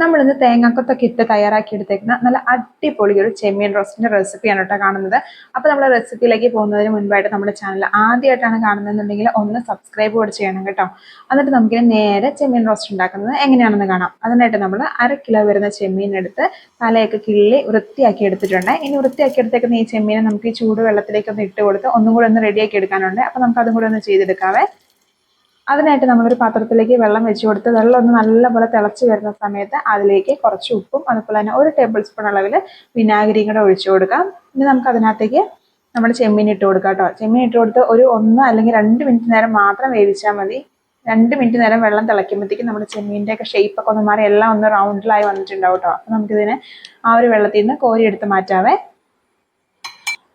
നമ്മളിന്ന് തേങ്ങാക്കൊത്തൊക്കെ ഇട്ട് തയ്യാറാക്കി എടുത്തേക്കുന്ന നല്ല അടിപൊളി ഒരു ചെമ്മീൻ റോസ്റ്റിന്റെ റെസിപ്പിയാണ് കേട്ടോ കാണുന്നത്. അപ്പോൾ നമ്മൾ റെസിപ്പിയിലേക്ക് പോകുന്നതിന് മുൻപായിട്ട് നമ്മുടെ ചാനൽ ആദ്യമായിട്ടാണ് കാണുന്നതെന്നുണ്ടെങ്കിൽ ഒന്ന് സബ്സ്ക്രൈബ് കൂടെ ചെയ്യണം കേട്ടോ. എന്നിട്ട് നമുക്ക് നേരെ ചെമ്മീൻ റോസ്റ്റ് ഉണ്ടാക്കുന്നത് എങ്ങനെയാണെന്ന് കാണാം. അതിനായിട്ട് നമ്മൾ അര കിലോ വരുന്ന ചെമ്മീൻ എടുത്ത് തലയൊക്കെ കിള്ളി വൃത്തിയാക്കി എടുത്തിട്ടുണ്ട്. ഇനി വൃത്തിയാക്കി എടുത്തേക്കുന്ന ഈ ചെമ്മീനെ നമുക്ക് ഈ ചൂട് വെള്ളത്തിലേക്ക് ഒന്ന് ഇട്ട് കൊടുത്ത് ഒന്നും കൂടെ ഒന്ന് റെഡിയാക്കി എടുക്കാനുണ്ട്. അപ്പോൾ നമുക്ക് അതും കൂടെ ഒന്ന് ചെയ്തെടുക്കാവേ. അതിനായിട്ട് നമ്മളൊരു പാത്രത്തിലേക്ക് വെള്ളം വെച്ച് കൊടുത്ത് വെള്ളം ഒന്ന് നല്ലപോലെ തിളച്ച് വരുന്ന സമയത്ത് അതിലേക്ക് കുറച്ച് ഉപ്പും അതുപോലെ തന്നെ ഒരു ടേബിൾ സ്പൂൺ അളവിൽ വിനാഗിരിയും കൂടെ ഒഴിച്ചു കൊടുക്കാം. ഇനി നമുക്ക് അതിനകത്തേക്ക് നമ്മൾ ചെമ്മീൻ ഇട്ട് കൊടുക്കാം കേട്ടോ. ചെമ്മീൻ ഇട്ട് കൊടുത്ത് ഒരു ഒന്ന് അല്ലെങ്കിൽ രണ്ട് മിനിറ്റ് നേരം മാത്രം വേവിച്ചാൽ മതി. രണ്ട് മിനിറ്റ് നേരം വെള്ളം തിളയ്ക്കുമ്പോഴത്തേക്കും നമ്മുടെ ചെമ്മീന്റെ ഒക്കെ ഷേപ്പ് ഒക്കെ ഒന്ന് മാറി എല്ലാം ഒന്ന് റൗണ്ടിലായി വന്നിട്ടുണ്ടാവും കേട്ടോ. അപ്പോൾ നമുക്കിതിനെ ആ ഒരു വെള്ളത്തിൽ നിന്ന് കോരിയെടുത്ത് മാറ്റാവേ.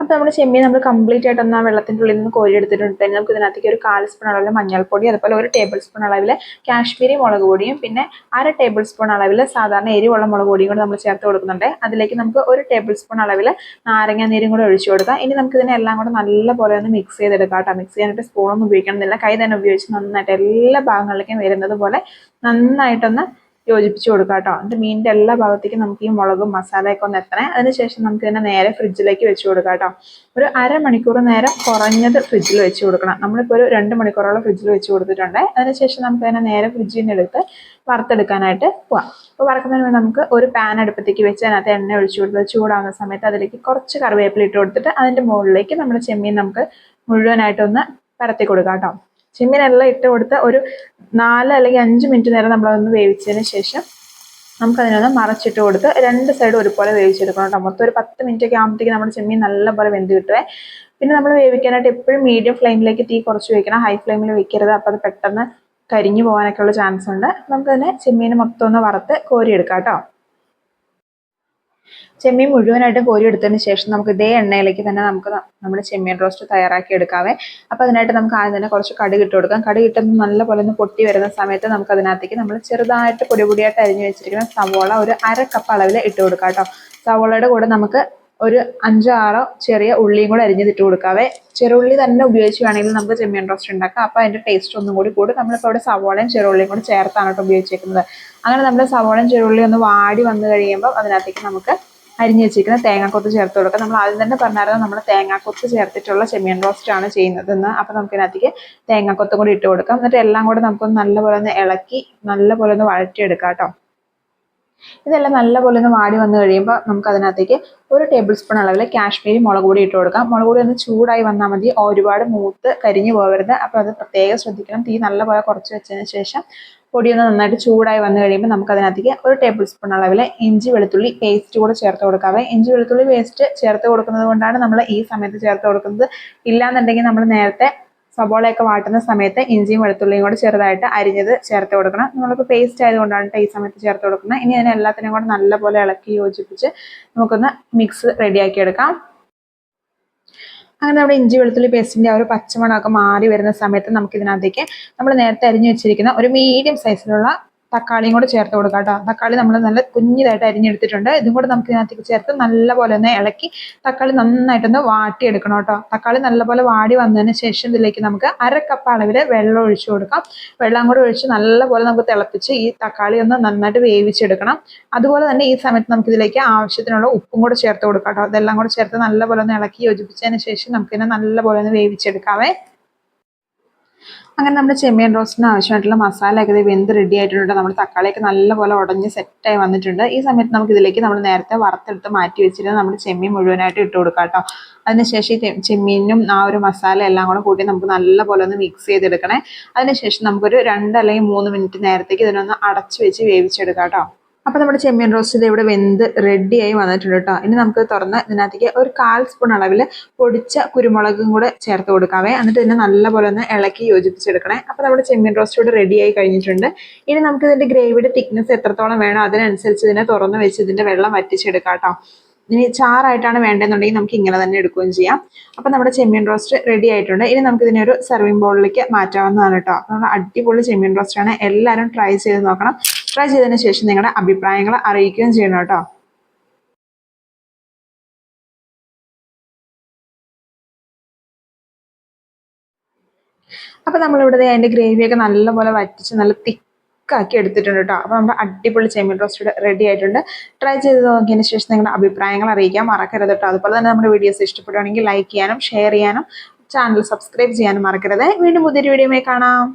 അപ്പോൾ നമ്മുടെ ചെമ്മീൻ നമ്മൾ കംപ്ലീറ്റ് ആയിട്ട് ഒന്ന് ആ വെള്ളത്തിന്റെ ഉള്ളിൽ നിന്ന് കോരി എടുത്തിട്ടുണ്ട്. നമുക്ക് ഇതിനകത്തേക്ക് ഒരു കാൽ സ്പൂൺ അളവിൽ മഞ്ഞൾപ്പൊടി അതുപോലെ ഒരു ടേബിൾ സ്പൂൺ അളവിൽ കാശ്മീരി മുളക് പൊടിയും പിന്നെ അര ടേബിൾ സ്പൂൺ അളവിൽ സാധാരണ എരിവുള്ള മുളക് പൊടിയും കൂടെ നമ്മൾ ചേർത്ത് കൊടുക്കുന്നുണ്ട്. അതിലേക്ക് നമുക്ക് ഒരു ടേബിൾ സ്പൂൺ അളവിൽ നാരങ്ങ നീരും കൂടെ ഒഴിച്ചു കൊടുക്കാം. ഇനി നമുക്ക് ഇതിനെ എല്ലാം കൂടെ നല്ലപോലെ ഒന്ന് മിക്സ് ചെയ്തെടുക്കാം കേട്ടോ. മിക്സ് ചെയ്യാനായിട്ട് സ്പൂണൊന്നും ഉപയോഗിക്കണമെന്നില്ല. കൈ തന്നെ ഉപയോഗിച്ച് നന്നായിട്ട് എല്ലാ ഭാഗങ്ങളിലേക്കും വരുന്നത് പോലെ നന്നായിട്ടൊന്ന് യോജിപ്പിച്ച് കൊടുക്കുക കേട്ടോ എന്നിട്ട് മീനിന്റെ എല്ലാ ഭാഗത്തേക്കും നമുക്ക് ഈ മുളകും മസാലയൊക്കെ ഒന്ന് എത്തണേ. അതിനുശേഷം നമുക്ക് ഇതിനെ നേരെ ഫ്രിഡ്ജിലേക്ക് വെച്ച് കൊടുക്കാം കേട്ടോ ഒരു അരമണിക്കൂർ നേരം കുറഞ്ഞത് ഫ്രിഡ്ജിൽ വെച്ച് കൊടുക്കണം. നമ്മളിപ്പോൾ ഒരു രണ്ട് മണിക്കൂറോളം ഫ്രിഡ്ജിൽ വെച്ച് കൊടുത്തിട്ടുണ്ട്. അതിനുശേഷം നമുക്ക് അതിനെ നേരെ ഫ്രിഡ്ജിൽ നിന്ന് എടുത്ത് വറുത്തെടുക്കാനായിട്ട് പോവാം. അപ്പോൾ വറക്കുന്നതിന് വേണ്ടി നമുക്ക് ഒരു പാൻ അടുപ്പത്തേക്ക് വെച്ച് അതിനകത്ത് എണ്ണ ഒഴിച്ചു കൊടുത്ത് ചൂടാവുന്ന സമയത്ത് അതിലേക്ക് കുറച്ച് കറിവേപ്പില ഇട്ട് കൊടുത്തിട്ട് അതിന്റെ മുകളിലേക്ക് നമ്മുടെ ചെമ്മീൻ നമുക്ക് മുഴുവനായിട്ടൊന്ന് പരത്തി കൊടുക്കാം കേട്ടോ ചെമ്മീനെല്ലാം ഇട്ട് കൊടുത്ത് ഒരു നാല് അല്ലെങ്കിൽ അഞ്ച് മിനിറ്റ് നേരം നമ്മളതൊന്ന് വേവിച്ചതിന് ശേഷം നമുക്കതിനൊന്ന് മറച്ചിട്ട് കൊടുത്ത് രണ്ട് സൈഡും ഒരുപോലെ വേവിച്ചെടുക്കണം കേട്ടോ. മൊത്തം ഒരു പത്ത് മിനിറ്റ് ഒക്കെ ആകുമ്പോഴത്തേക്ക് നമ്മുടെ ചെമ്മീൻ നല്ലപോലെ വെന്ത് കിട്ടുവേ. പിന്നെ നമ്മൾ വേവിക്കാനായിട്ട് എപ്പോഴും മീഡിയം ഫ്ലെയിമിലേക്ക് തീ കുറച്ച് വെക്കണം. ഹൈ ഫ്ലെയിമിൽ വെക്കരുത്. അപ്പോൾ അത് പെട്ടെന്ന് കരിഞ്ഞു പോകാനൊക്കെ ഉള്ള ചാൻസ് ഉണ്ട്. നമുക്കതിനെ ചെമ്മീൻ മൊത്തം ഒന്ന് വറുത്ത് കോരിയെടുക്കാം കേട്ടോ. ചെമ്മീൻ മുഴുവനായിട്ട് കോരി എടുത്തതിന് ശേഷം നമുക്ക് ഇതേ എണ്ണയിലേക്ക് തന്നെ നമുക്ക് നമ്മുടെ ചെമ്മീൻ റോസ്റ്റ് തയ്യാറാക്കി എടുക്കാവേ. അപ്പോൾ അതിനായിട്ട് നമുക്ക് ആദ്യം തന്നെ കുറച്ച് കടുക് ഇട്ട് കൊടുക്കാം. കടുക് നല്ല പോലെ ഒന്ന് പൊട്ടി വരുന്ന സമയത്ത് നമുക്ക് അതിനകത്തേക്ക് നമ്മൾ ചെറുതായിട്ട് പൊടിപൊടിയായിട്ട് അരിഞ്ഞു വെച്ചിരിക്കുന്ന സവോള ഒരു അര കപ്പ് അളവിൽ ഇട്ട് കൊടുക്കാം കേട്ടോ. സവോളയുടെ കൂടെ നമുക്ക് ഒരു അഞ്ചോ ആറോ ചെറിയ ഉള്ളിയും കൂടെ അരിഞ്ഞിട്ട് കൊടുക്കാവേ. ചെറുള്ളി തന്നെ ഉപയോഗിച്ച് വേണമെങ്കിൽ നമുക്ക് ചെമ്മീൻ റോസ്റ്റ് ഉണ്ടാക്കാം. അപ്പോൾ അതിന്റെ ടേസ്റ്റ് ഒന്നും കൂടി കൂടും. നമ്മളിപ്പോൾ ഇവിടെ സവോളയും ചെറുള്ളിയും കൂടി ചേർത്താണ് കേട്ടോ ഉപയോഗിച്ചേക്കുന്നത്. അങ്ങനെ നമ്മൾ സവോളയും ചെറുള്ളിയും ഒന്ന് വാടി വന്നു കഴിയുമ്പോൾ അതിനകത്തേക്ക് നമുക്ക് അരിഞ്ഞ് വെച്ചിരിക്കുന്ന തേങ്ങാക്കൊത്ത് ചേർത്ത് കൊടുക്കുക നമ്മൾ ആദ്യം തന്നെ പറഞ്ഞായിരുന്നു നമ്മൾ തേങ്ങാക്കൊത്ത് ചേർത്തിട്ടുള്ള ചെമ്മീൻ റോസ്റ്റ് ആണ് ചെയ്യുന്നതെന്ന്. അപ്പോൾ നമുക്ക് ഇതിനകത്തേക്ക് തേങ്ങാക്കൊത്തും കൂടി ഇട്ട് കൊടുക്കാം. എന്നിട്ട് എല്ലാം കൂടെ നമുക്കൊന്ന് നല്ലപോലെ ഒന്ന് ഇളക്കി നല്ലപോലെ ഒന്ന് വഴറ്റിയെടുക്കാം കേട്ടോ. ഇതെല്ലാം നല്ലപോലെ ഒന്ന് വാടി വന്നു കഴിയുമ്പോൾ നമുക്ക് അതിനകത്തേക്ക് ഒരു ടേബിൾ സ്പൂൺ അളവിൽ കാശ്മീരി മുളക് പൊടി ഇട്ട് കൊടുക്കാം. മുളക് പൊടി ഒന്ന് ചൂടായി വന്നാൽ മതി. ഒരുപാട് മൂത്ത് കരിഞ്ഞു പോകരുത്. അപ്പോൾ അത് പ്രത്യേകം ശ്രദ്ധിക്കണം. തീ നല്ലപോലെ കുറച്ച് വെച്ചതിന് ശേഷം പൊടി ഒന്ന് നന്നായിട്ട് ചൂടായി വന്നു കഴിയുമ്പോൾ നമുക്ക് അതിനകത്തേക്ക് ഒരു ടേബിൾ സ്പൂൺ അളവിൽ ഇഞ്ചി വെളുത്തുള്ളി പേസ്റ്റ് കൂടെ ചേർത്ത് കൊടുക്കാവേ ഇഞ്ചി വെളുത്തുള്ളി പേസ്റ്റ് ചേർത്ത് കൊടുക്കുന്നത് കൊണ്ടാണ് നമ്മൾ ഈ സമയത്ത് ചേർത്ത് കൊടുക്കുന്നത്. ഇല്ലാന്നുണ്ടെങ്കിൽ നമ്മൾ നേരത്തെ സബോളയൊക്കെ വാട്ടുന്ന സമയത്ത് ഇഞ്ചിയും വെളുത്തുള്ളിയും കൂടെ ചെറുതായിട്ട് അരിഞ്ഞത് ചേർത്ത് കൊടുക്കണം. നമ്മളിപ്പോൾ പേസ്റ്റ് ആയതുകൊണ്ടാണ് ഈ സമയത്ത് ചേർത്ത് കൊടുക്കുന്നത്. ഇനി അതിനെ എല്ലാത്തിനെയും കൂടെ നല്ലപോലെ ഇളക്കി യോജിപ്പിച്ച് നമുക്കൊന്ന് മിക്സ് റെഡിയാക്കി എടുക്കാം. അങ്ങനെ നമ്മുടെ ഇഞ്ചി വെളുത്തുള്ളി പേസ്റ്റിന്റെ ആ ഒരു പച്ചമണമൊക്കെ മാറി വരുന്ന സമയത്ത് നമുക്കിതിനകത്തേക്ക് നമ്മൾ നേരത്തെ അരിഞ്ഞു വെച്ചിരിക്കുന്ന ഒരു മീഡിയം സൈസിലുള്ള തക്കാളിയും കൂടെ ചേർത്ത് കൊടുക്കാം കേട്ടോ. തക്കാളി നമ്മൾ നല്ല കുഞ്ഞിതായിട്ട് അരിഞ്ഞെടുത്തിട്ടുണ്ട്. ഇതും കൂടെ നമുക്ക് ഇതിനകത്തേക്ക് ചേർത്ത് നല്ലപോലെ ഒന്ന് ഇളക്കി തക്കാളി നന്നായിട്ടൊന്ന് വാട്ടിയെടുക്കണം കേട്ടോ. തക്കാളി നല്ലപോലെ വാടി വന്നതിന് ശേഷം ഇതിലേക്ക് നമുക്ക് അര കപ്പ് അളവിൽ വെള്ളം ഒഴിച്ചു കൊടുക്കാം. വെള്ളം കൂടെ ഒഴിച്ച് നല്ലപോലെ നമുക്ക് തിളപ്പിച്ച് ഈ തക്കാളി ഒന്ന് നന്നായിട്ട് വേവിച്ചെടുക്കണം. അതുപോലെ തന്നെ ഈ സമയത്ത് നമുക്ക് ഇതിലേക്ക് ആവശ്യത്തിനുള്ള ഉപ്പും കൂടെ ചേർത്ത് കൊടുക്കാം കേട്ടോ. ഇതെല്ലാം കൂടെ ചേർത്ത് നല്ലപോലെ ഒന്ന് ഇളക്കി യോജിപ്പിച്ചതിന് ശേഷം നമുക്കിതിനെ നല്ലപോലെ ഒന്ന് വേവിച്ചെടുക്കാവേ. അങ്ങനെ നമ്മുടെ ചെമ്മീൻ റോസ്റ്റിന് ആവശ്യമായിട്ടുള്ള മസാലയൊക്കെ ഇത് വെന്ത് റെഡി ആയിട്ടുണ്ട്. നമ്മുടെ തക്കാളിയൊക്കെ നല്ലപോലെ ഉടഞ്ഞ് സെറ്റായി വന്നിട്ടുണ്ട്. ഈ സമയത്ത് നമുക്ക് ഇതിലേക്ക് നമ്മൾ നേരത്തെ വറുത്തെടുത്ത് മാറ്റി വെച്ചിരുന്ന നമ്മുടെ ചെമ്മീൻ മുഴുവനായിട്ട് ഇട്ട് കൊടുക്കാം കേട്ടോ. അതിനുശേഷം ചെമ്മീനും ആ ഒരു മസാല എല്ലാം കൂടെ കൂട്ടി നമുക്ക് നല്ലപോലെ ഒന്ന് മിക്സ് ചെയ്തെടുക്കണേ. അതിനുശേഷം നമുക്കൊരു രണ്ട് അല്ലെങ്കിൽ മൂന്ന് മിനിറ്റ് നേരത്തേക്ക് ഇതിനൊന്ന് അടച്ചു വെച്ച് വേവിച്ചെടുക്കാം കേട്ടോ. അപ്പോൾ നമ്മുടെ ചെമ്മീൻ റോസ്റ്റ് ഇവിടെ വെന്ത് റെഡിയായി വന്നിട്ടുണ്ട് കേട്ടോ ഇനി നമുക്ക് തുറന്ന് ഇതിനകത്തേക്ക് ഒരു കാൽ സ്പൂൺ അളവിൽ പൊടിച്ച കുരുമുളകും കൂടെ ചേർത്ത് കൊടുക്കാവേ. എന്നിട്ട് ഇതിനെ നല്ലപോലെ ഒന്ന് ഇളക്കി യോജിപ്പിച്ചെടുക്കണേ. അപ്പോൾ നമ്മുടെ ചെമ്മീൻ റോസ്റ്റ് ഇവിടെ റെഡിയായി കഴിഞ്ഞിട്ടുണ്ട്. ഇനി നമുക്ക് ഇതിന്റെ ഗ്രേവിയുടെ തിക്നെസ് എത്രത്തോളം വേണോ അതിനനുസരിച്ച് ഇതിനെ തുറന്ന് വെച്ച് ഇതിന്റെ വെള്ളം വറ്റിച്ചെടുക്കാം കേട്ടോ ഇനി ചാറായിട്ടാണ് വേണ്ടതെന്നുണ്ടെങ്കിൽ നമുക്ക് ഇങ്ങനെ തന്നെ എടുക്കുകയും ചെയ്യാം. അപ്പം നമ്മുടെ ചെമ്മീൻ റോസ്റ്റ് റെഡി ആയിട്ടുണ്ട്. ഇനി നമുക്ക് ഇതിനെ ഒരു സെർവിങ് ബോളിലേക്ക് മാറ്റാവുന്നതാണ് കേട്ടോ. നമ്മുടെ അടിപൊളി ചെമ്മീൻ റോസ്റ്റ് ആണ്. എല്ലാവരും ട്രൈ ചെയ്ത് നോക്കണം. ട്രൈ ചെയ്തതിന് ശേഷം നിങ്ങളുടെ അഭിപ്രായങ്ങൾ അറിയിക്കുകയും ചെയ്യണം കേട്ടോ. അപ്പം നമ്മളിവിടെ അതിന്റെ ഗ്രേവിയൊക്കെ നല്ലപോലെ വറ്റിച്ച് നല്ല തിക്ക് തിക്കാക്കി എടുത്തിട്ടുണ്ട് കേട്ടോ അപ്പോൾ നമ്മുടെ അടിപൊളി ചെമ്മീൻ റോസ്റ്റ് റെഡി ആയിട്ടുണ്ട്. ട്രൈ ചെയ്ത് നോക്കിയതിന് ശേഷം നിങ്ങളുടെ അഭിപ്രായങ്ങൾ അറിയിക്കാൻ മറക്കരുത് കേട്ടോ അതുപോലെ തന്നെ നമ്മുടെ വീഡിയോസ് ഇഷ്ടപ്പെടുകയാണെങ്കിൽ ലൈക്ക് ചെയ്യാനും ഷെയർ ചെയ്യാനും ചാനൽ സബ്സ്ക്രൈബ് ചെയ്യാനും മറക്കരുത്. വീണ്ടും പുതിയൊരു വീഡിയോയുമായി കാണാം.